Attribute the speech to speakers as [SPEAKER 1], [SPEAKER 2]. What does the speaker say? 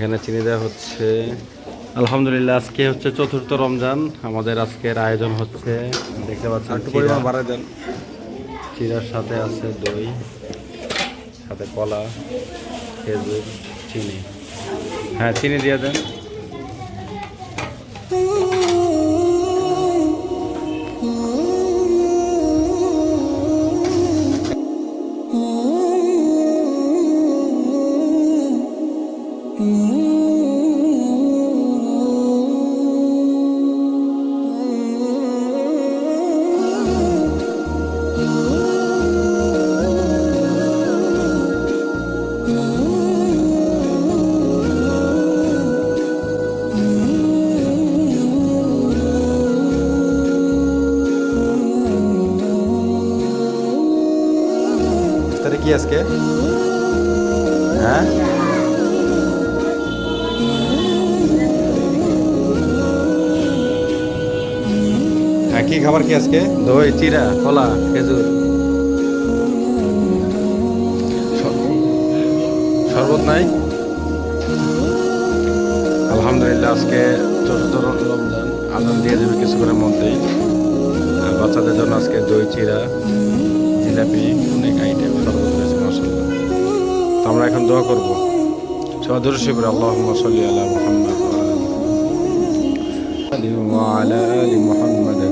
[SPEAKER 1] এখানে চিনি দেওয়া হচ্ছে। আলহামদুলিল্লাহ আজকে হচ্ছে চতুর্থ রমজান। আমাদের আজকের আয়োজন হচ্ছে দেখতে পাচ্ছেন
[SPEAKER 2] একটু পরিমাণ
[SPEAKER 1] চিরা।
[SPEAKER 2] বাড়াই দেন।
[SPEAKER 1] চিরার সাথে আছে দই সাথে কলা খেজুর চিনি। হ্যাঁ চিনি দিয়ে দেন।
[SPEAKER 2] ইফতারে কি আজকে? হ্যাঁ? হ্যাঁ কি খাবার কি আজকে?
[SPEAKER 1] দই চিরা কলা, খেজুর। শরবত নাই? আলহামদুলিল্লাহ, আজকে চতুর্থ রমজান। আজান দিয়ে দেবে কিছুক্ষণের মধ্যেই। বাচ্চাদের জন্য আজকে দই চিরা জিলাপি, অনেক আইটেম আমরা এখন দোয়া করবো সবাই দর্শক করে আল্লাহ সাল্লি আলা মুহাম্মদ وعلى آل محمد